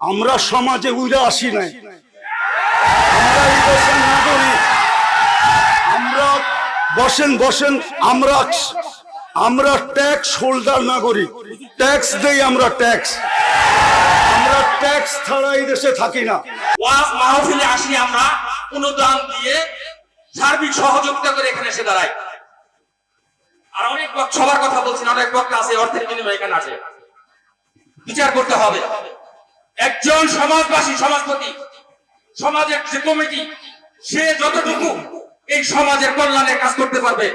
আমরা সমাজে উইরা আসি নাই। আমরা বসেন বসেন, আমরা আমরা ট্যাক্স হোল্ডার নাগরিক। ট্যাক্স দেই আমরা ট্যাক্স। আমরা ট্যাক্স ছাড়া এই দেশে থাকি না। মাহফিলে আসি আমরা, অনুদান দিয়ে সার্বিক সহযোগিতা করে এখানে এসে দাঁড়াই। আর অনেক সবার কথা বলছি অনেক বক্তা আছে, অর্থের বিনিময়ে এখানে আসে। বিচার করতে হবে। একজন সমাজবাসী, সমাজপতি, সমাজের যে কমিটি, সে যতটুকু এই সমাজের কল্যাণে কাজ করতে পারবে,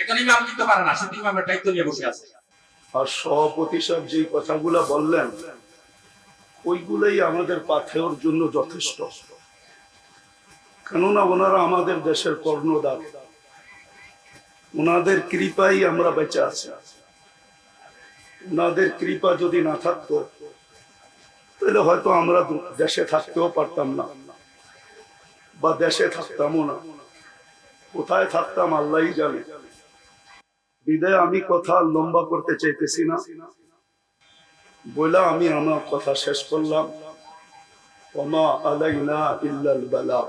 একজন ইমাম দিতে পারে না তো ইমামের দায়িত্ব নিয়ে বসে আছে। আর সভাপতি সাহেব যে কথাগুলা বললেন, ওইগুলাই আমাদের পাথেওর জন্য যথেষ্ট। কেননা ওনারা আমাদের দেশের কর্ণদার ওনাদের কৃপাই আমরা বেঁচে আছি। ওনাদের কৃপা যদি না থাকতো তাহলে হয়তো আমরা দেশে থাকতেও পারতাম না, বা দেশে থাকতামও না। কোথায় থাকতাম আল্লাহই জানে। বিদে আমি কথা লম্বা করতে চাইতেছি না। বলে আমি আমার কথা শেষ করলাম। ওমা আলাইনা ইল্লাল বালাগ।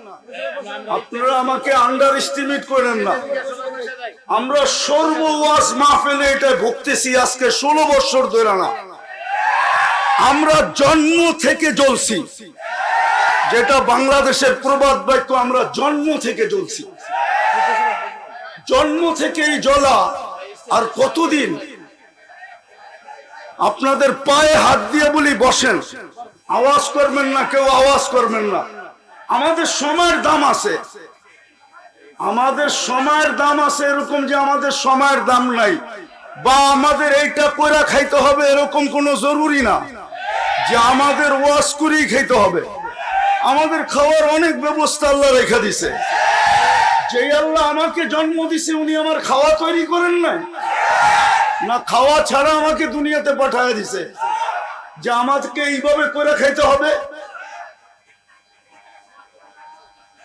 আপনারা আমাকে আন্ডার এস্টিমেট করেন না। আমরা সর্বওয়াজ মাহফিলে এটা ভুগতেছি আজকে ষোলো বছর ধরে না। আমরা জন্ম থেকে জ্বলছি। যেটা বাংলাদেশের প্রবাদ বাক্য, আমরা জন্ম থেকে জ্বলছি। জন্ম থেকেই জ্বলা, আর কতদিন? আপনাদের পায়ে হাত দিয়ে বলি, বসেন। আওয়াজ করবেন না, কেউ আওয়াজ করবেন না। আমাদের সময়ের দাম আছে। আমাদের সময়ের দাম আছে এরকম যে আমাদের সময়ের দাম নাই। বা আমাদের এইটা কইরা খাইতে হবে এরকম কোনো জরুরি না যে আমাদের ওয়াশ করেই খাইতে হবে। আমাদের খাওয়ার অনেক ব্যবস্থা আল্লাহ রেখে দিছে। যে আল্লাহ আমাকে জন্ম দিছে, উনি আমার খাওয়া তৈরি করেন নাই। না, খাওয়া ছাড়া আমাকে দুনিয়াতে পাঠায় দিছে। যে আমাকে এইভাবে করে খাইতে হবে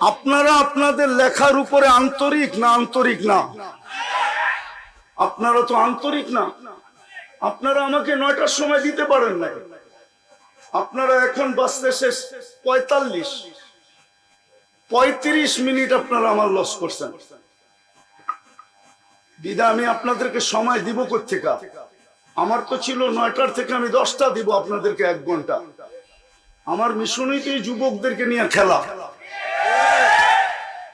আপনারা আপনাদের লেখার উপরে আন্তরিক না আন্তরিক না? আপনারা তো আন্তরিক না। আপনারা আমাকে নয়টার সময় দিতে পারেন নাই। আপনারা এখন বাঁচতে শেষ পঁয়তাল্লিশ। পঁয়ত্রিশ মিনিট আপনারা আমার লস করছেন। দিদা আমি আপনাদেরকে সময় দিব কোথেকা আমার তো ছিল নয়টার থেকে আমি দশটা দিব আপনাদেরকে এক ঘণ্টা। আমার মিশনই যুবকদেরকে নিয়ে খেলা।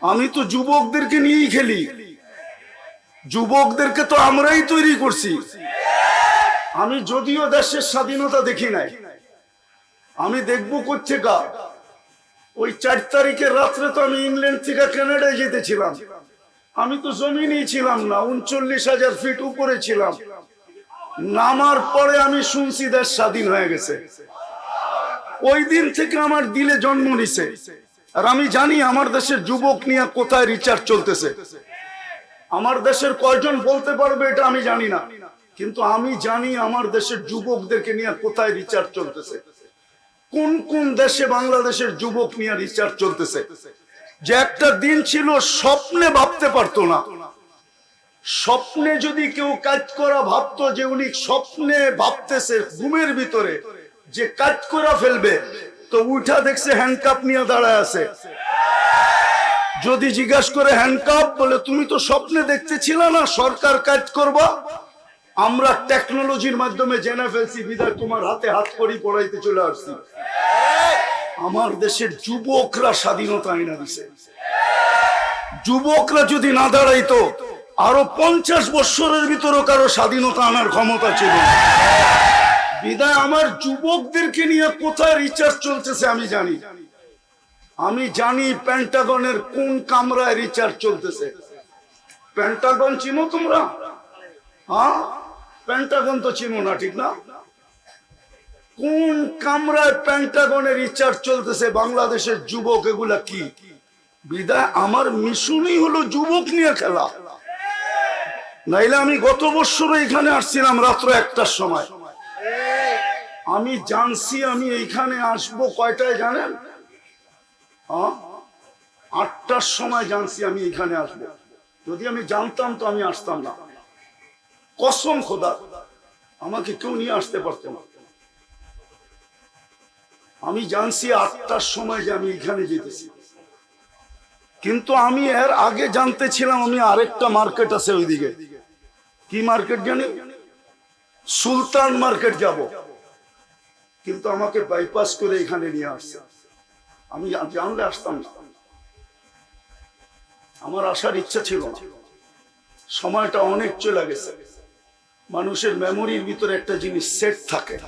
আমি তো যুবকদেরকে নিয়েই খেলি। যুবকদেরকে তো আমরাই তৈরি করছি। আমি যদিও দেশের স্বাধীনতা দেখি নাই। আমি দেখব কোথেকা ওই চার তারিখের রাত্রে তো আমি ইংল্যান্ড থেকে কানাডায় যেতেছিলাম আমি তো জমিনেই ছিলাম না, উনচল্লিশ হাজার ফিট উপরে ছিলাম। নামার পরে আমি শুনছি দেশ স্বাধীন হয়ে গেছে। ওই দিন থেকে আমার দিলে জন্ম নিছে। আর আমি জানি আমার দেশের যুবক নিয়ে কোথায় রিচার্জ চলতেছে। আমার দেশের কয়জন বলতে পারবে এটা আমি জানি না। কিন্তু আমি জানি আমার দেশের যুবকদেরকে নিয়ে কোথায় রিচার্জ চলতেছে। কোন কোন দেশে বাংলাদেশের যুবক নিয়ে রিচার্জ চলতেছে। যে একটা দিন ছিল স্বপ্নে ভাবতে পারতো না। স্বপ্নে যদি কেউ কাজ করা ভাবতো যে উনি স্বপ্নে ভাবতেছে ঘুমের ভিতরে, যে কাজ করা ফেলবে তো উঠা দেখছে হ্যান্ডকাপ নিয়ে দাঁড়ায় আছে। যদি জিজ্ঞাসা করে হ্যান্ডকাপ বলে, তুমি তো স্বপ্নে দেখতে দেখতেছিল না, সরকার কাজ করবা? আমরা টেকনোলজির মাধ্যমে জেনে ফেলছি বিদায় তোমার হাতে হাত করি পড়াইতে চলে আসছি। আমার দেশের যুবকরা স্বাধীনতা আইনা দিছে। যুবকরা যদি না দাঁড়াইতো, আরও পঞ্চাশ বৎসরের ভিতরে কারও স্বাধীনতা আনার ক্ষমতা ছিল না। বিদায় আমার যুবকদেরকে নিয়ে কোথায় রিচার্জ চলতেছে আমি জানি। আমি জানি প্যান্টাগনের কোন কামরায় রিচার্জ চলতেছে। প্যান্টাগন চিনো তোমরা? হ্যাঁ? প্যান্টাগন তো চিনো না, ঠিক না? কোন কামরায় প্যান্টাগনের রিচার্জ চলতেছে বাংলাদেশের যুবক, এগুলা কি? বিদায়, আমার মিশনই হলো যুবক নিয়ে খেলা। নাইলে আমি গত বছর এখানে আসছিলাম রাত্র একটার সময়। আমি জানছি আমি এইখানে আসব কয়টায় জানেন? হ্যাঁ? আটটার সময় জানছি আমি এখানে আসব। যদি আমি জানতাম তো আমি আসতাম না। কসম খোদা, আমাকে কেউ নিয়ে আসতে পারতো না। আমি জানছি আটটার সময় যে আমি এখানে যেতেছি। কিন্তু আমি এর আগে জানতে ছিলাম আমি আরেকটা মার্কেট আছে ওইদিকে। কি মার্কেট জানি সুলতান মার্কেট যাব। কিন্তু আমাকে বাইপাস করে এখানে নিয়ে আসছে। আমি জানলে আসতাম না। আমার আসার ইচ্ছা ছিল সময়টা অনেক চলে গেছে। মানুষের মেমোরির ভিতরে একটা জিনিস সেট থাকে।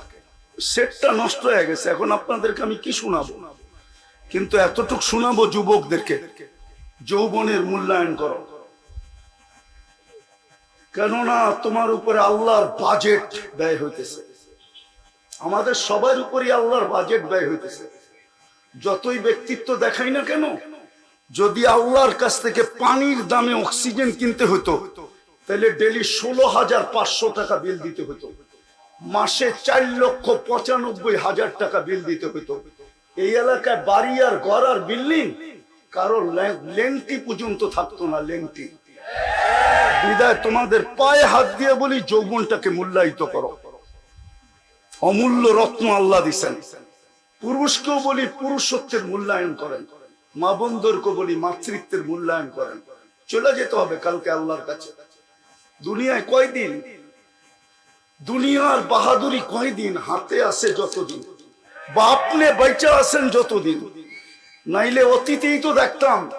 সেটটা নষ্ট হয়ে গেছে। এখন আপনাদেরকে আমি কি শোনাবো? কিন্তু এতটুক শোনাবো যুবকদেরকে। যৌবনের মূল্যায়ন করো। কেননা তোমার উপরে আল্লাহর বাজেট ব্যয় হইতেছে। আমাদের সবার উপরই আল্লাহর বাজেট ব্যয় হইতেছে। যতই ব্যক্তিত্ব দেখাই না কেন, যদি আল্লাহর কাছ থেকে পানির দামে অক্সিজেন কিনতে হতো, তাহলে ডেলি ষোলো হাজার পাঁচশো টাকা বিল দিতে হতো। মাসে চার লক্ষ পঁচানব্বই হাজার টাকা বিল দিতে হতো। এই এলাকায় বাড়ি আর ঘর আর বিল্ডিং, কারও লেংটি পর্যন্ত থাকতো না লেংটি বিদায়, তোমাদের পায়ে হাত দিয়ে বলি, যৌবনটাকে মূল্যায়িত করো। অমূল্য রত্ন আল্লাহ দিছেন। পুরুষকেও বলি পুরুষত্বের মূল্যায়ন করেন। মা বন্ধুরকে বলি মাতৃত্বের মূল্যায়ন করেন। চলে যেতে হবে কালকে আল্লাহর কাছে। দুনিয়ায় কয়দিন? দুনিয়ার বাহাদুরি কয়দিন? হাতে আছে যতদিন। বা আপনি বেচা আছেন যতদিন। নাইলে অতীতেই তো দেখতাম,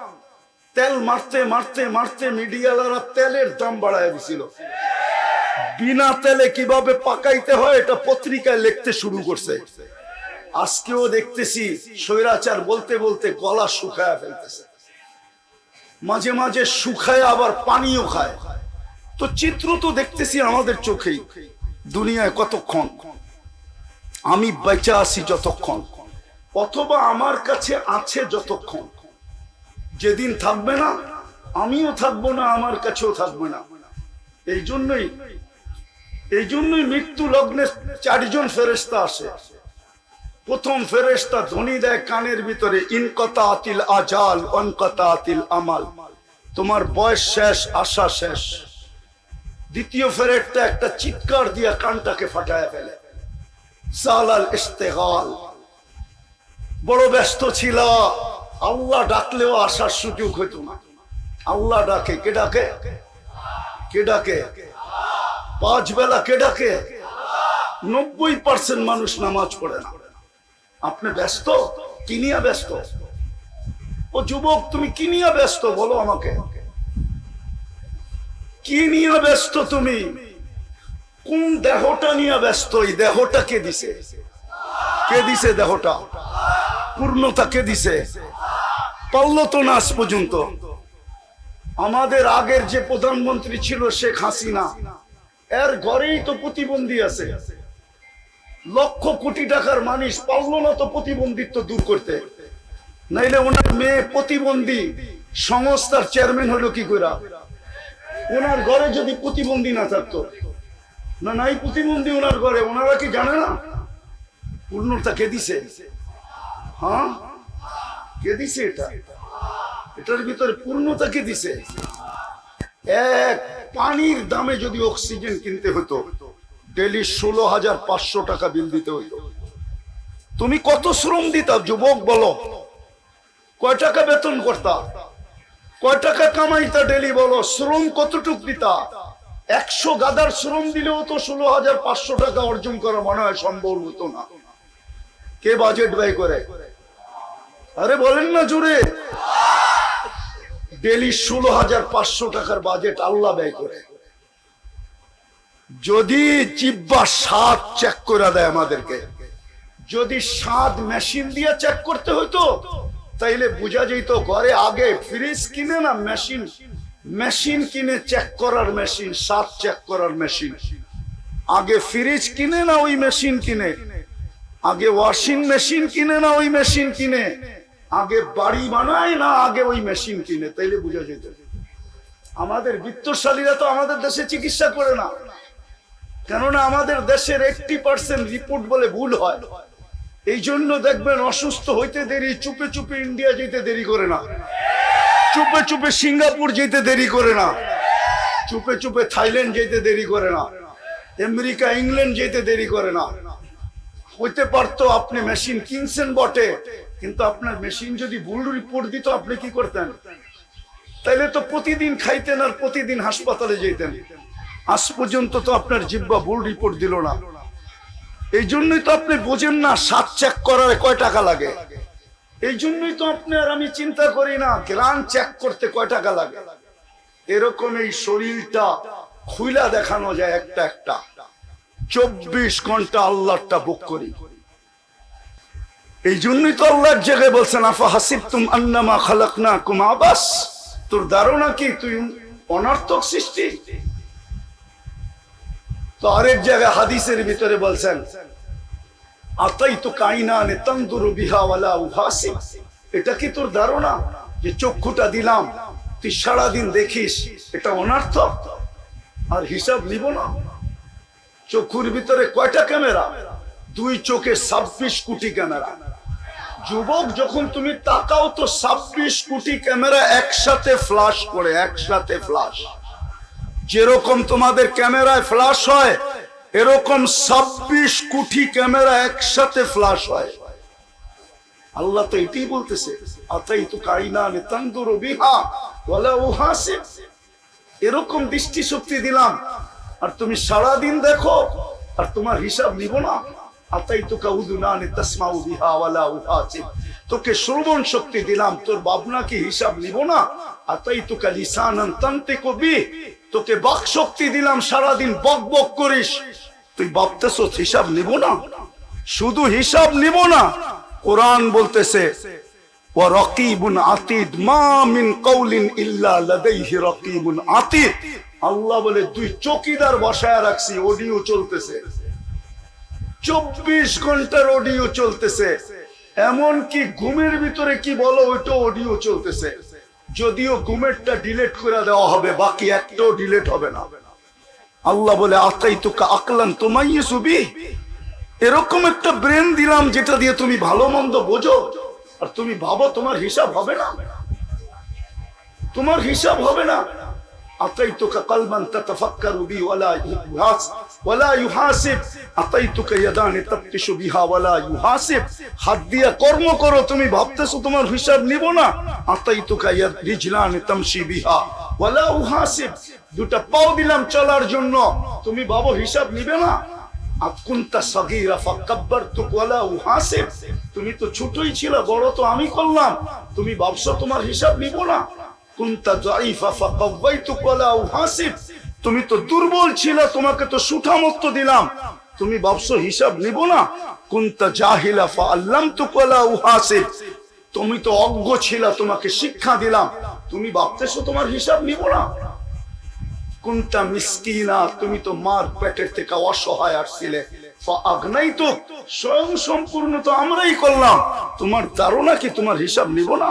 তেল মারতে মারতে মারতে মিডিয়ালারা তেলের দাম বাড়ায় দিছিল। বিনা তেলে কীভাবে পাকাইতে হয় এটা পত্রিকায় লিখতে শুরু করছে। আজকেও দেখতেছি স্বৈরাচার বলতে বলতে গলা শুকায় ফেলতেছে। মাঝে মাঝে শুকায় আবার পানিও খায়। তো চিত্র তো দেখতেছি আমাদের চোখেই, দুনিয়ায় কতক্ষণ? আমি বেঁচে আছি যতক্ষণ, অথবা আমার কাছে আছে যতক্ষণ। যেদিন থাকবে না, আমিও থাকব না, আমার কাছেও থাকবে না। এই জন্যই এই জন্যই মৃত্যু লগ্নে চারজন ফেরেস্তা আসে। প্রথম ফেরেস্তা ধ্বনি দেয় কানের ভিতরে ইনকতা আতিল আজাল অনকতা আতিল আমাল। তোমার বয়স শেষ, আশা শেষ। দ্বিতীয় ফেরেটটা একটা চিৎকার দিয়া কানটাকে ফাটায় ফেলে। সালাল ইস্তেহাল বড় ব্যস্ত ছিল। আল্লাহ ডাকলেও আসার সুযোগ হইতো না। আল্লাহ ডাকে, কে ডাকে? কে ডাকে? পাঁচ বেলা কে ডাকে? নব্বই পার্সেন্ট মানুষ নামাজ পড়ে না। আপনি ব্যস্ত? কিনিয়া ব্যস্ত? ও যুবক, তুমি কিনিয়া ব্যস্ত? বলো আমাকে। কি নিয়ে ব্যস্ত তুমি? কোন দেহটা নিয়ে ব্যস্ত? এই দেহটা কে দিছে? কে দিছে দেহটা? পূর্ণতা কে দিছে? পারল তো না পর্যন্ত। আমাদের আগের যে প্রধানমন্ত্রী ছিল শেখ হাসিনা এর ঘরেই তো প্রতিবন্ধী আছে। লক্ষ কোটি টাকার মানুষ পারল না তো প্রতিবন্ধিত্ব দূর করতে। নাইলে ওনার মেয়ে প্রতিবন্ধী সংস্থার চেয়ারম্যান হলো কি করে ওনার ঘরে যদি প্রতিবন্ধী না থাকতো, না নাই প্রতিবন্ধী ওনার ঘরে, ওনারা কি জানে না? পূর্ণতা কে দিছে? হ্যাঁ? কে দিছে এটা? এটার ভিতরে পূর্ণতা কে দিছে? এক পানির দামে যদি অক্সিজেন কিনতে হতো, ডেলি ষোলো হাজার পাঁচশো টাকা বিল দিতে হতো তুমি কত শ্রম দিতা, যুবক বলো। কয় টাকা বেতন করতা? কয় টাকা কামাইতা ডেলি বলো। শ্রম কতটুক দিতা? একশো গাদার শ্রম দিলেও তো ষোলো হাজার পাঁচশো টাকা অর্জন করা মনে হয় সম্ভব হতো না। কে বাজেট ব্যয় করে? আরে বলেন না জুড়ে ডেলি ষোলো হাজার পাঁচশো টাকার বাজেট আল্লাহ ব্যয় করে। যদি জিব্বা স্বাদ চেক করে দেয় আমাদেরকে, যদি স্বাদ মেশিন দিয়ে চেক করতে হতো তাইলে বোঝা যেত ঘরে আগে ফ্রিজ কিনে না মেশিন মেশিন কিনে চেক করার মেশিন স্বাদ চেক করার মেশিন আগে ফ্রিজ কিনে না ওই মেশিন কিনে। আগে ওয়াশিং মেশিন কিনে না ওই মেশিন কিনে। আগে বাড়ি বানায় না আগে ওই মেশিন কিনে, তাইলে বোঝা যেত। আমাদের বিত্তশালীরা তো আমাদের দেশে চিকিৎসা করে না। কেননা আমাদের দেশের এইটটি পার্সেন্ট রিপোর্ট বলে ভুল হয়। এই জন্য দেখবেন অসুস্থ হইতে দেরি, চুপে চুপে ইন্ডিয়া যেতে দেরি করে না। চুপে চুপে সিঙ্গাপুর যেতে দেরি করে না। চুপে চুপে থাইল্যান্ড যেতে দেরি করে না। আমেরিকা ইংল্যান্ড যেতে দেরি করে না। হইতে পারতো আপনি মেশিন কিনছেন বটে। কিন্তু আপনার মেশিন যদি ভুল রিপোর্ট দিত, আপনি কি করতেন? তাইলে তো প্রতিদিন খাইতেন আর প্রতিদিন হাসপাতালে যেতেন। আজ পর্যন্ত তো আপনার জিব্বা ভুল রিপোর্ট দিল না। এই জন্যই তো আপনি বোঝেন না, সাত চেক করার কয় টাকা লাগে। এই জন্যই তো আপনি আর আমি চিন্তা করি না গ্রান চেক করতে কয় টাকা লাগে। এরকম এই শরীরটা খুইলা দেখানো যায় একটা একটা। চব্বিশ ঘণ্টা আল্লাহটা বুক করি। এই জন্যই তো আল্লাহর জায়গায় বলছেন, আফা হাসিব তুম আন্নামা খালাক না আবাস? তোর ধারণা কি? তুই অনর্থক সৃষ্টি। তো আরেক জায়গায় হাদিসের ভিতরে বলছেন আতাই তো কাইনা নে বিহাওয়ালা উহাসি এটা কি তোর ধারণা? যে চক্ষুটা দিলাম, তুই সারাদিন দেখিস, এটা অনর্থক? আর হিসাব নিব না। চক্ষুর ভিতরে কয়টা ক্যামেরা? দুই চোখে ছাব্বিশ কোটি ক্যামেরা। যুবক, যখন তুমি তাকাও তো ছাব্বিশ কোটি ক্যামেরা একসাথে ফ্লাশ করে, একসাথে ফ্লাশ যেরকম তোমাদের ক্যামেরায় ফ্লাশ হয়, এরকম ছাব্বিশ কোটি ক্যামেরা একসাথে ফ্লাশ হয়। আল্লাহ তো এটাই বলতেছে আতাই তো কাইনা নে তন্দুর বিহা ওয়ালা উহাসিব। এরকম দৃষ্টি শক্তি দিলাম, আর তুমি সারা দিন দেখো, আর তোমার হিসাব নিব না। তোকে শ্রবণ শক্তি দিলাম, তোর কি হিসাব নিব না? আতাই লিসানান তান্তে কবি, তোকে বাক শক্তি দিলাম, সারাদিন বক বক করিস। তুই ভাবতেছ হিসাব নিব না? শুধু হিসাব নিব না, কোরআন বলতেছে আল্লাহ বলে, দুই চকিদার বসায় রাখছি, অডিও চলতেছে। চব্বিশ ঘণ্টার অডিও চলতেছে। এমন কি ঘুমের ভিতরে কি বলো ওইটা অডিও চলতেছে। যদিও ঘুমেরটা ডিলেট করে দেওয়া হবে, বাকি একটাও ডিলেট হবে না। আল্লাহ বলে আতাই তোকে আকলান তোমাই সুবি এরকম একটা ব্রেন দিলাম যেটা দিয়ে তুমি ভালো মন্দ বোঝো, আর তুমি ভাবো তোমার হিসাব হবে না। তোমার হিসাব হবে না। أعطيتك قلبا تتفكر به ولا يحاس ولا يحاسب أعطيتك يدان تبطش بها ولا يحاسب হাত দিয়ে কর্ম করো তুমি ভাবতেছো তোমার হিসাব নিব না أعطيتك يد رجلان تمشي بها ولا يحاسب দুটা পাও দিলাম চলার জন্য তুমি ভাবো হিসাব নিবে না আকুন্তা সগীরা ফাকাব্বারতুক ওয়ালা উহাসিব তুমি তো ছোটই ছিল বড় তো আমি করলাম তুমি ভাবছো তোমার হিসাব নিব না তুমি তো দুর্বল ছিল, তোমাকে তো সুঠামত্ব দিলাম। তুমি ভাবছ হিসাব নিব না? কুনতা জাহিলা ফাআল্লামতুক ওয়ালা উহাসিব। তুমি তো অজ্ঞ ছিল, তোমাকে শিক্ষা দিলাম। তুমি ভাবতেছো তোমার হিসাব নিব না? কুন্তা তুমি তো মার পেটের থেকে অসহায় আসছিলে। তো স্বয়ং সম্পূর্ণ তো আমরাই করলাম। তোমার ধারণা কি তোমার হিসাব নিব না?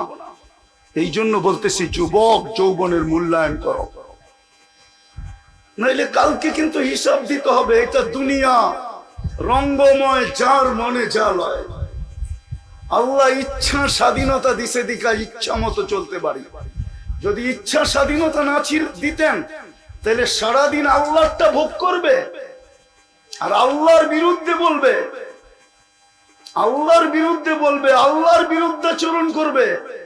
এই জন্য বলতেছি, যুবক যৌবনের মূল্যায়ন করো। নইলে কালকে কিন্তু হিসাব দিতে হবে, এটা দুনিয়া। রঙ্গময় যার মনে যা লয়। আল্লাহ ইচ্ছা স্বাধীনতা দিছে দিকা ইচ্ছা মতো চলতে পারি। যদি ইচ্ছা স্বাধীনতা না ছিল- দিতেন। তাহলে সারাদিন আল্লাহটা ভোগ করবে। আর আল্লাহর বিরুদ্ধে বলবে। আল্লাহর বিরুদ্ধে বলবে, আল্লাহর বিরুদ্ধে চরণ করবে।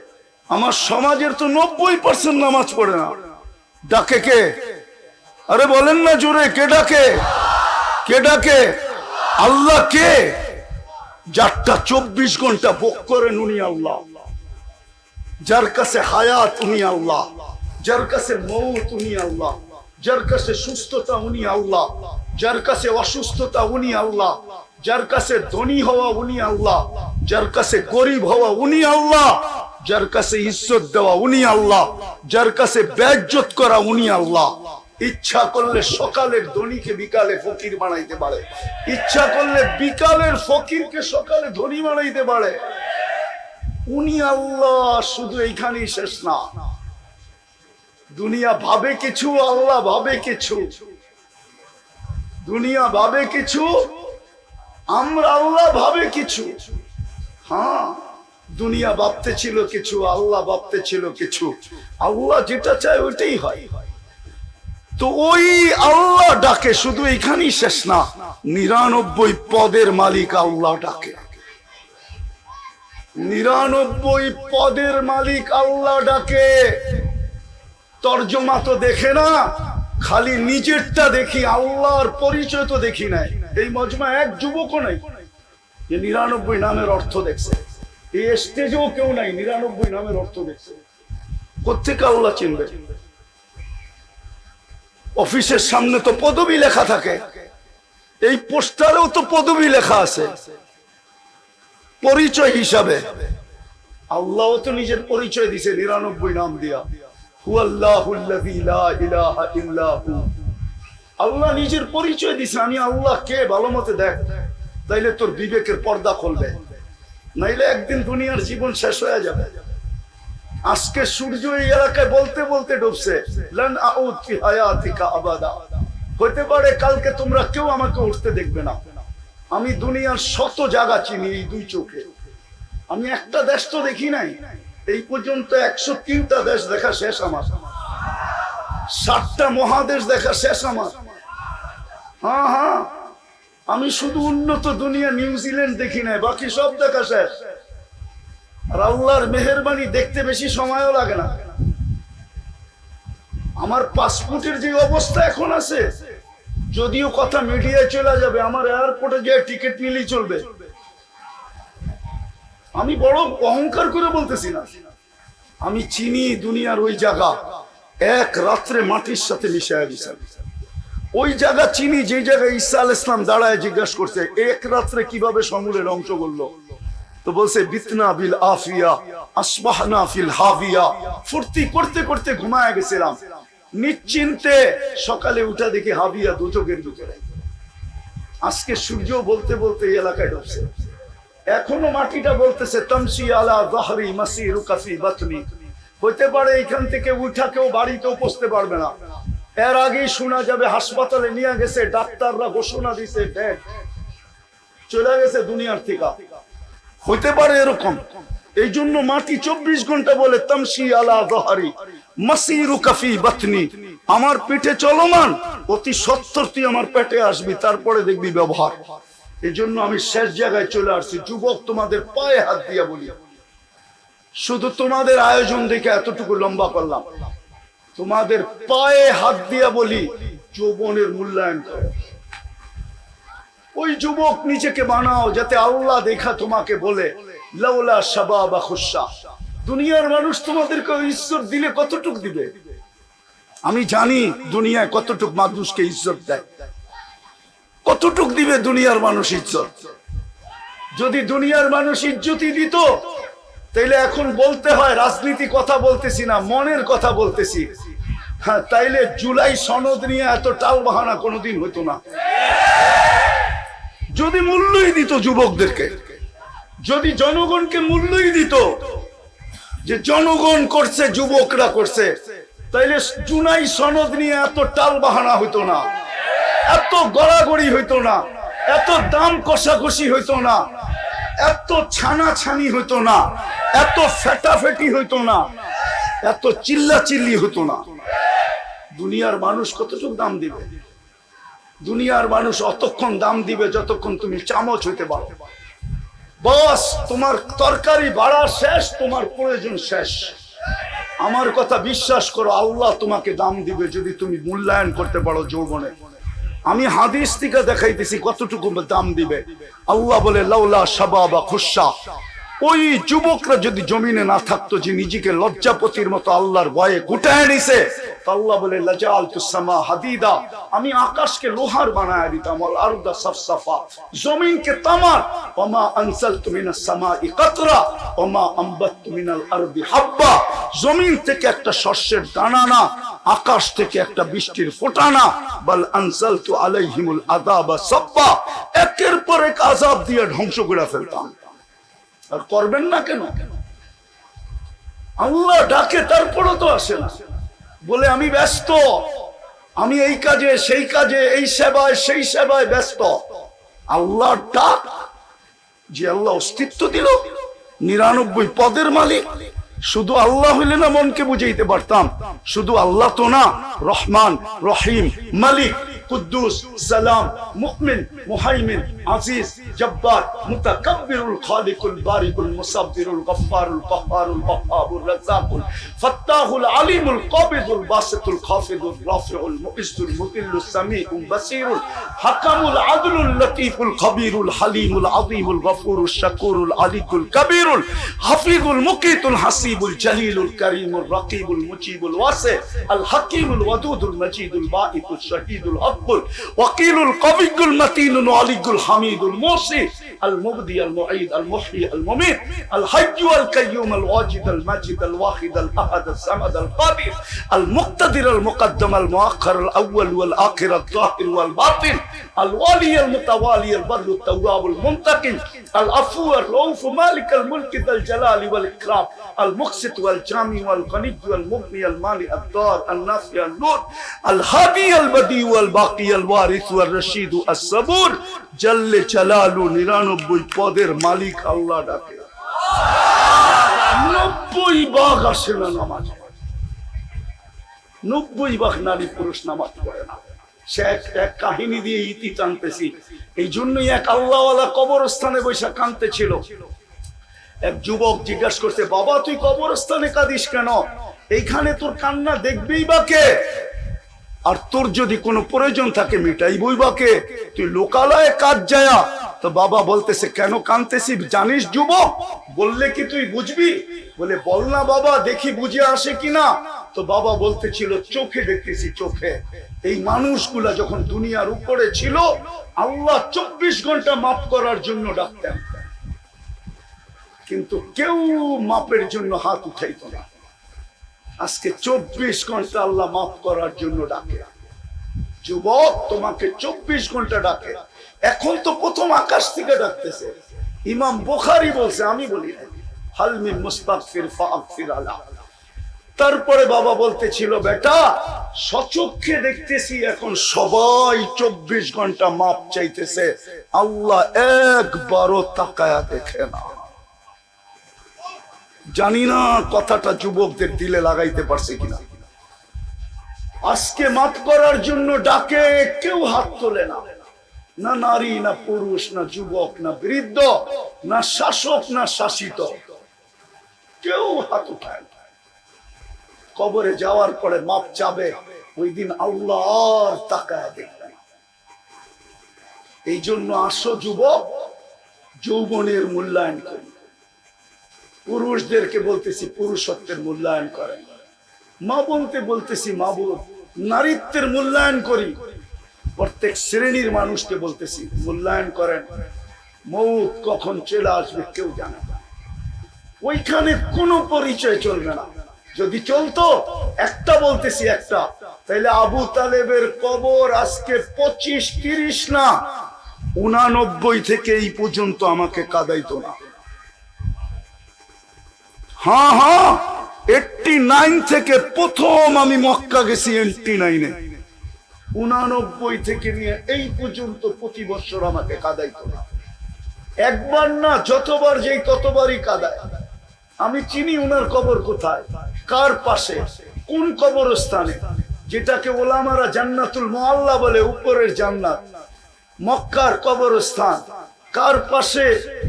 আমার সমাজের তো নব্বই পার্সেন্ট নামাজ পড়ে না। ডাকে কে? আরে বলেন না জোরে, কে ডাকে? কে ডাকে? আল্লাহ কে? যারটা চব্বিশ ঘণ্টা ভোগ করেন উনি আল্লাহ। যার কাছে হায়াত উনি আল্লাহ। যার কাছে মৌত উনি আল্লাহ। যার কাছে সুস্থতা উনি আল্লাহ। যার কাছে অসুস্থতা উনি আল্লাহ। যার কাছে ধনী হওয়া উনি আল্লাহ। যার কাছে গরিব হওয়া উনি আল্লাহ। যার কাছে ইজ্জত দেওয়া উনি আল্লাহ, যার কাছে ব্যাজ্জত করা উনি আল্লাহ। ইচ্ছা করলে সকালের ধনীকে বিকালে ফকির বানাইতে পারে। ইচ্ছা করলে বিকালের ফকিরকে সকালে ধনী বানাইতে পারে। উনি আল্লাহ, শুধু এইখানেই শেষ না। দুনিয়া ভাবে কিছু, আল্লাহ ভাবে কিছু। দুনিয়া ভাবে কিছু, আমরা আল্লাহ ভাবে কিছু। হ্যাঁ। দুনিয়া ভাবতে ছিল কিছু, আল্লাহ ভাবতে ছিল কিছু। আল্লাহ যেটা চায় ওইটাই হয়। তো ওই আল্লাহ ডাকে, শুধু এখানেই শেষ না, নিরানব্বই পদের মালিক আল্লাহ ডাকে। নিরানব্বই পদের মালিক আল্লাহ ডাকে। তর্জমা তো দেখে না, খালি নিজেরটা দেখি, আল্লাহর পরিচয় তো দেখি নাই। এই মজমা এক যুবকও নাই, যে নিরানব্বই নামের অর্থ দেখছে। এই স্টেজেও কেউ নাই, নিরানব্বই নামের অর্থ দেখছে। কোথেকে আল্লাহ চিনবে? অফিসের সামনে তো পদবি লেখা থাকে। এই পোস্টারেও তো লেখা আছে। পরিচয় হিসাবে। আল্লাহ তো নিজের পরিচয় দিছে, নিরানব্বই নাম দিয়া। আল্লাহ নিজের পরিচয় দিছে, আমি আল্লাহ কে? ভালো মতে দেখ। তাইলে তোর বিবেকের পর্দা খুলবে। নাইলে একদিন দুনিয়ার জীবন শেষ হয়ে যাবে। আজকে সূর্য এই এলাকায় বলতে বলতে ডুবছে। হতে পারে কালকে তোমরা কেউ আমাকে উঠতে দেখবে না। আমি দুনিয়ার শত জায়গা চিনি এই দুই চোখে। আমি একটা দেশ তো দেখি নাই। এই পর্যন্ত একশো তিনটা দেশ দেখা শেষ আমার। ষাটটা মহাদেশ দেখা শেষ আমার। হ্যাঁ হ্যাঁ। আমি শুধু উন্নত দুনিয়া নিউজিল্যান্ড দেখি নাই, বাকি সব দেখা শেষ। আর আল্লাহর মেহরবানি দেখতে বেশি সময়ও লাগে না। আমার পাসপোর্টের যে অবস্থা এখন আছে, যদিও কথা মিডিয়ায় চলে যাবে, আমার এয়ারপোর্টে যে টিকিট নিলেই চলবে। আমি বড় অহংকার করে বলতেছি না। আমি চিনি দুনিয়ার ওই জায়গা, এক রাত্রে মাটির সাথে মিশায় দিছে। ওই জায়গা চিনি, যে জায়গায় ঈসা আল ইসলাম দাঁড়ায় জিজ্ঞাসা করছে, এক রাত্রে কীভাবে সমূলে ধ্বংস করল তো বলছে, বিতনা বিল আফিয়া, আসবাহনা ফিল হাভিয়া ফুর্তি করতে করতে ঘুমায় গেছিলাম। নিশ্চিন্তে সকালে উঠা দেখি হাবিয়া দুচোখের ভিতরে আজকে সূর্য বলতে বলতে এই এলাকায় ঢুকছে। এখনও মাটিটা বলতেছে তমসি আলা দহরি মাসি রুকাফি বাতনি। হইতে পারে এখান থেকে উঠা কেউ বাড়িতেও পৌঁছতে পারবে না। এর আগেই শোনা যাবে, হাসপাতালে নিয়ে গেছে, ডাক্তাররা ঘোষণা দিছে ডেড চলে গেছে দুনিয়ার থেকে। হইতে পারে এরকম। এই জন্য মাটি চব্বিশ ঘণ্টা বলে, তমসি আলা দহারি আমার পিঠে চলমান, অতি সত্তর আমার পেটে আসবি, তারপরে দেখবি ব্যবহার। এই জন্য আমি শেষ জায়গায় চলে আসছি। যুবক তোমাদের পায়ে হাত দিয়া বলি। শুধু তোমাদের আয়োজন দেখে এতটুকু লম্বা করলাম। তোমাদের পায়ে হাত দিয়া বলি, যৌবনের মূল্যায়ন করো। ওই যুবক নিজেকে বানাও যাতে আল্লাহ দেখা তোমাকে বলে, লাউলা শাবাবা খুশা। দুনিয়ার মানুষ তোমাদেরকে ঈশ্বর দিলে কতটুক দিবে? আমি জানি দুনিয়ায় কতটুক মানুষকে ইজ্জত দেয়। কতটুক দিবে দুনিয়ার মানুষ ইজ্জত? যদি দুনিয়ার মানুষ ইজ্জতই দিত তাইলে এখন বলতে হয়, রাজনীতি কথা বলতেছি না, মনের কথা বলতেছি। হ্যাঁ তাইলে জুলাই সনদ নিয়ে এত টাল বাহানা কোনোদিন হতো না। যদি মূল্যই দিত যুবকদেরকে, যদি জনগণকে মূল্যই দিত যে জনগণ করছে, যুবকরা করছে, তাইলে জুনাই সনদ নিয়ে এত টাল বাহানা হইতো না। এত গড়াগড়ি হইতো না। এত দাম কষাকষি হইতো না। এত ছানা ছানি হইতো না, এত ফেটাফেটি হইতো না, এত চিল্লা চিল্লি হতো না। দুনিয়ার মানুষ কতটুকু দাম দিবে? দুনিয়ার মানুষ অতক্ষণ দাম দিবে যতক্ষণ তুমি চামচ হইতে পারো। বস, তোমার তরকারি বাড়া শেষ, তোমার প্রয়োজন শেষ। আমার কথা বিশ্বাস করো, আল্লাহ তোমাকে দাম দিবে যদি তুমি মূল্যায়ন করতে পারো যৌবনে। আমি হাদিস থেকে দেখাইতেছি কতটুকু দাম দিবে। আল্লাহ বলে লাউলা সাবা বা খুশা। ওই যুবকরা যদি জমিনে না থাকতো, যে নিজেকে লজ্জাপতির মতো আল্লাহর ভয়ে গুটায় নিছে আল্লাহ বলে, লাজাল তুসামা হাদিদা, আমি আকাশকে লোহার বানায় দিতাম আল আরদা সাফসাফা, জমিনকে তামার ওমা আনসালতু মিনাস সামাই কাতরা ওমা আম্বাততু মিনাল আরদি হাব্বা, জমিন থেকে একটা শস্যের দানা না, আকাশ থেকে একটা বৃষ্টির ফোঁটা না, বল আনসালতু আলাইহিমুল আযাবা সাব্বা, একের পর এক আযাব দিয়ে ধ্বংস করে ফেলতাম। আর করবেন না কেন? আল্লাহ ডাকে, তারপরও তো আসে না। বলে, আমি ব্যস্ত। আমি এই কাজে, সেই কাজে, এই সেবায়, সেই সেবায় ব্যস্ত। আল্লাহ ডাক, যে আল্লাহ অস্তিত্ব দিল, নিরানব্বই পদের মালিক। শুধু আল্লাহ হইলে না মনকে বুঝাইতে পারতাম। শুধু আল্লাহ তো না, রহমান, রহিম, মালিক। কুদ্দুস, সালাম মুকমিন মুহাইমিন, আজিজ, জব্বার, মুতাকাব্বিরুল খালিকুল বারিকুল মুসাব্বিরুল গফফারুল কহ্হারুল ওয়াহ্হাবুর রাজ্জাকুল ফাত্তাহুল আলিমুল কাবিদুল বাসিতুল খাফিদুল রাফিউল মুইজ্জুল মুতিল্লুস সামিউল বাসিরুল হাকামুল আদলুল লতীফুল খবীরুল হালিমুল আযীমুল গফুরুল শাকুরুল আলিকুল কবীরুল হাফিজুল মুকিতুল হাসিবুল জলিলুল করিমুল রকিবুল মুজিবুল ওয়াসি আল হাকিমুল ওয়াদুদুল মজিদুল বাঈতুল শহীদুল হকুল ওয়াকিলুল কবিগুল মতিনুল আলিকুল হামিদুল মুসি আল মুবদি আল মুঈদ আল মুহয়ি আল মুমিত আল হাইয়্যু আল কাইয়্যুম আল ওয়াজিদ আল মাজিদ আল ওয়াহিদ আল আহাদ আল সামাদ আল কাদির আল মুক্তাদির আল মুকদ্দম আল মুআخر আল আউয়াল ওয়াল আখির আল যাহির ওয়াল বাতিন আল ওয়ালি আল মুতাওয়ালি আল বর আল তাওয়াব আল মুনতাকিম আল আফু আল রউফ মালিক আল মুলক যাল জালাল ওয়াল ইকরাম আল মুকসিত ওয়াল জামি ওয়াল গনি ওয়াল মুগনি আল মালি আল দার আল নাফি আল নূর আল হাদি আল বদি ওয়াল বাকি আল ওয়ারিস ওয়াল রশিদ আস সাবুর জাল্লে জালালু 99 পদের মালিক আল্লাহ ডাকে নব্বই বাঘ আসে না নামাজ নব্বই ভাগ নারী পুরুষ নামাজ পড়ে না সে এক কাহিনী দিয়ে ইতি টানতেছি। এই জন্যই এক আল্লাহওয়ালা কবরস্থানে বৈশা কানতে ছিল এক যুবক জিজ্ঞাসা করছে, বাবা, তুই কবরস্থানে কাঁদিস কেন? এইখানে তোর কান্না দেখবেই বা কে? আর তোর যদি কোনো প্রয়োজন থাকে মিটাইবই বা কে তুই লোকালয়ে কাজ যায়া। তো বাবা বলতেছে, কেন কানতেছি? জানিস যুবক? বললে কি তুই বুঝবি? বলে, বল না বাবা, দেখি বুঝে আসে কিনা। তো বাবা বলতেছিল, চোখে দেখতেছি, চোখে। এই মানুষগুলা যখন দুনিয়ার উপরে ছিল, আল্লাহ চব্বিশ ঘণ্টা মাফ করার জন্য ডাকতেন। কিন্তু কেউ মাপের জন্য হাত উঠাইত না। আজকে চব্বিশ ঘণ্টা আল্লাহ মাফ করার জন্য ডাকে। যুবক তোমাকে চব্বিশ ঘণ্টা ডাকে। এখন তো প্রথম আকাশ থেকে ডাকতেছে। ইমাম বোখারি বলছে, আমি বলি হালমি মুস্তাকফির তারপরে বাবা বলতেছিল, বেটা, সচক্ষে দেখতেছি এখন সবাই চব্বিশ ঘণ্টা মাপ চাইতেছে। আল্লাহ একবারও তাকায়া দেখে না। জানি না কথাটা যুবকদের দিলে লাগাইতে পারছে কিনা। আজকে মাফ করার জন্য ডাকে, কেউ হাত তোলে না। না নারী, না পুরুষ, না যুবক, না বৃদ্ধ, না শাসক, না শাসিত। কেউ হাত উঠায় কবরে যাওয়ার পরে মাপ চাবে, ওই দিন আল্লাহ আর তাকায় দেখবে। এই জন্য আসো যুবক, যৌবনের মূল্যায়ন করি। পুরুষদেরকে বলতেছি পুরুষত্বের মূল্যায়ন করেন। মা বলতে বলতেছি মা বল নারীত্বের মূল্যায়ন করি। প্রত্যেক শ্রেণির মানুষকে বলতেছি মূল্যায়ন করেন। মৌত কখন চলে আসবে কেউ জানে না। ওইখানে কোনো পরিচয় চলবে না। যদি চলতো, একটা বলতেছি একটা। তাহলে আবু তালেবের কবর আজকে পঁচিশ, তিরিশ না, উনানব্বই থেকে এই পর্যন্ত আমাকে কাদাইতো না। হ্যাঁ হ্যাঁ এইটটি নাইন থেকে প্রথম আমি মক্কা গেছি এইটটি নাইনে। উনানব্বই থেকে নিয়ে এই পর্যন্ত প্রতি বছর আমাকে কাদাইতো না একবার না, যতবার যেই ততবারই কাদায়। আমি চিনি উনার কবর কোথায়, কার পাশে, কোন কবরস্থানে। যেটাকে ওলামারা জান্নাতুল মোয়াল্লা বলে, উপরের জান্নাত, মক্কার কবরস্থান। কার পাশে?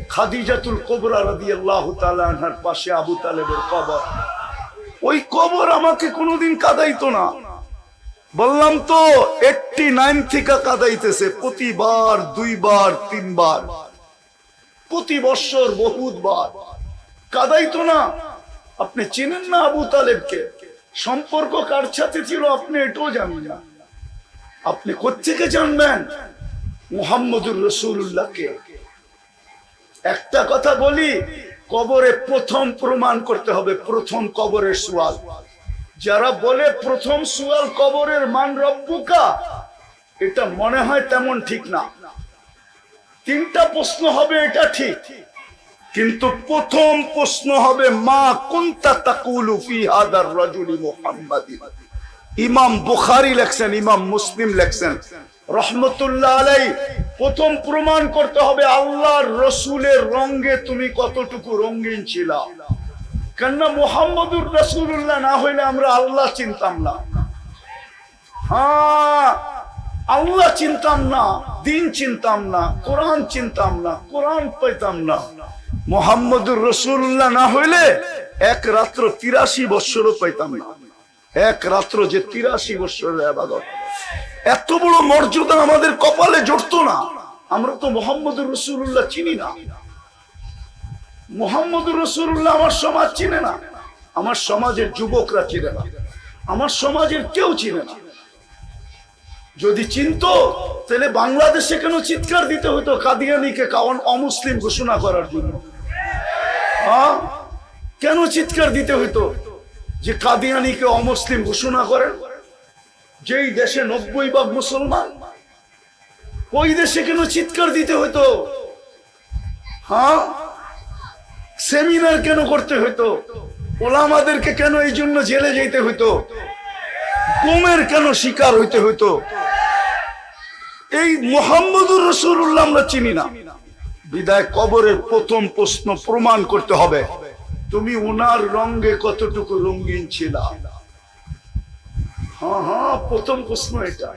খাদিজাতুল কোবরা রাদিয়াল্লাহু তাআলা আনহার পাশে আবু তালেবের কবর। ওই কবর আমাকে কোনোদিন কাদাইতো না। বললাম তো এইটটি নাইন থেকে কাদাইতেছে, প্রতিবার, দুইবার, তিনবার। প্রতি বৎসর বহুতবার। কাদাইতো না। আপনি চেনেন না আবু তালেবকে? সম্পর্ক কার সাথে ছিল আপনি এটাও জানেন না। আপনি কোথেকে জানবেন? মোহাম্মদুর রসুল্লাহকে একটা কথা বলি, কবরে প্রথম প্রমাণ করতে হবে, প্রথম কবরের সুয়াল। যারা বলে প্রথম সুয়াল কবরের মান রব্বুকা, এটা মনে হয় তেমন ঠিক না। তিনটা প্রশ্ন হবে, এটা ঠিক। কিন্তু প্রথম প্রশ্ন হবে, মা কুনতা তাকুলু ফি হাদার রাজুলি মুহাম্মাদিন ইমাম বুখারী লেখছেন, ইমাম মুসলিম লেখছেন রহমতুল্লাহ আলাই প্রথম প্রমাণ করতে হবে আল্লাহর রসুলের তুমি কতটুকু ছিলা। কেননা মোহাম্মদুর রসুল্লাহ না হইলে আমরা আল্লাহ চিনতাম না। হ্যাঁ আল্লাহ চিনতাম না, দিন চিনতাম না, কোরআন চিনতাম না, কোরআন না। মোহাম্মদুর রসুল্লাহ না হইলে এক রাত্র তিরাশি বৎসরও পাইতাম না। এক রাত্র যে তিরাশি বৎসরের আবাদত। এত বড় মর্যাদা আমাদের কপালে জড়তো না। আমরা তো মোহাম্মদুর রসুল্লাহ চিনি না। মোহাম্মদুর রসুল্লাহ আমার সমাজ চিনে না। আমার সমাজের যুবকরা চিনে না। আমার সমাজের কেউ চিনে না। যদি চিনতো, তাহলে বাংলাদেশে কেন চিৎকার দিতে হতো কাদিয়ানিকে কারণ অমুসলিম ঘোষণা করার জন্য? হ্যাঁ? কেন চিৎকার দিতে হতো যে কাদিয়ানিকে অমুসলিম ঘোষণা করেন? যেই দেশে নব্বই ভাগ মুসলমান, ওই দেশে কেন চিৎকার দিতে হতো হ্যাঁ? সেমিনার কেন করতে হতো ওলামাদেরকে কেন এই জন্য জেলে যেতে হতো গুমের কেন শিকার হইতে হইতো? এই মোহাম্মদুর রসুল্লাহ আমরা চিনি না। বিদায় কবরের প্রথম প্রশ্ন প্রমাণ করতে হবে। তুমি উনার রঙ্গে কতটুকু রঙিন ছিল? হ্যাঁ হ্যাঁ প্রথম প্রশ্ন এটা।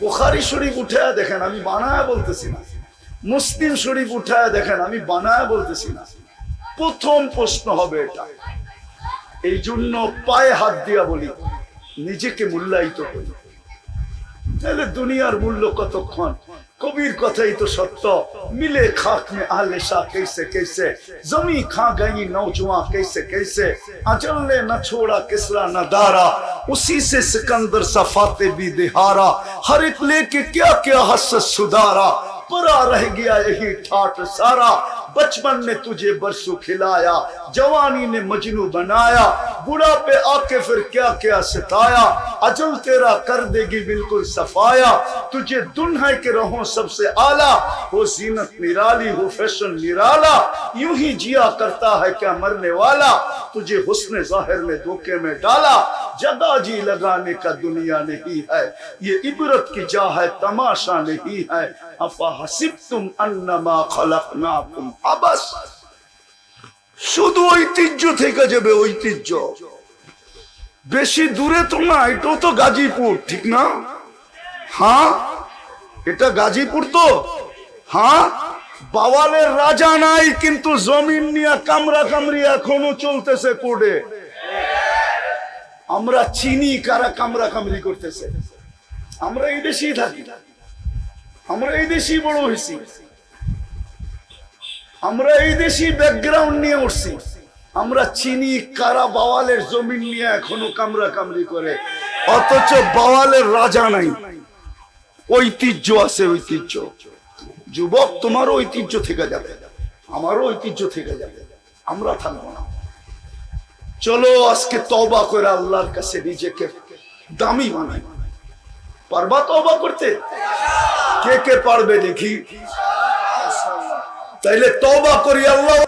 বোখারি শরীফ উঠায় দেখেন, আমি বানায় বলতেছি না। মুসলিম শরীফ উঠায় দেখেন, আমি বানায় বলতেছি না। প্রথম প্রশ্ন হবে এটা। এই জন্য পায়ে হাত দিয়া বলি, নিজেকে মূল্যায়িত করি। তাহলে দুনিয়ার মূল্য কতক্ষণ কবির কথাই তো সত্য মিলে খাক में आले शाह कैसे कैसे जमी खा गई नौजवान कैसे कैसे अचल ने न छोड़ा किसरा न दारा उसी से सिकंदर सफाते भी दिहारा हर एक लेके क्या क्या हस सुधारा परा रह गया यही ठाट सारा بچپن نے تجھے برسو کھلایا، جوانی نے مجنو بنایا بڑا پہ آ کے پھر کیا کیا ستایا، اجل تیرا کر دے گی بالکل صفایا، تجھے دنہا کے رہوں سب سے اعلیٰ ہو زینت نرالی ہو فیشن نرالا، یوں ہی جیا کرتا ہے کیا مرنے والا، تجھے حسن ظاہر میں دھوکے میں ڈالا جدا جی لگانے کا دنیا نہیں ہے، یہ عبرت کی جا ہے، تماشا نہیں ہے শুধু ঐতিহ্য থেকে যাবে ঐতিহ্য। বেশি দূরে তো না, এটাও তো গাজীপুর, ঠিক না? হ্যাঁ? এটা গাজীপুর তো? হ্যাঁ? বাওয়ালের রাজা নাই, কিন্তু জমিন নিয়ে কামরা কামরি এখনও চলতেছে কোডে। আমরা চিনি কারা কামরা কামরি করতেছে। আমরা এই দেশেই থাকি। আমরা এই দেশেই বড় হয়েছি। আমরা এই দেশি ব্যাকগ্রাউন্ড নিয়ে উঠছি আমরা চিনি কারা বাওয়ালের জমিন নিয়ে এখনও কামরা কামড়ি করে। অথচ বাওয়ালের রাজা নাই। ঐতিহ্য আছে, ঐতিহ্য। যুবক, তোমারও ঐতিহ্য থেকে যাবে। আমারও ঐতিহ্য থেকে যাবে। আমরা থাকব না। চলো আজকে তবা করে আল্লাহর কাছে নিজেকে দামি বানাই। পারবা তবা করতে? কে কে পারবে দেখি। তাইলে তবা করি আল্লাহ।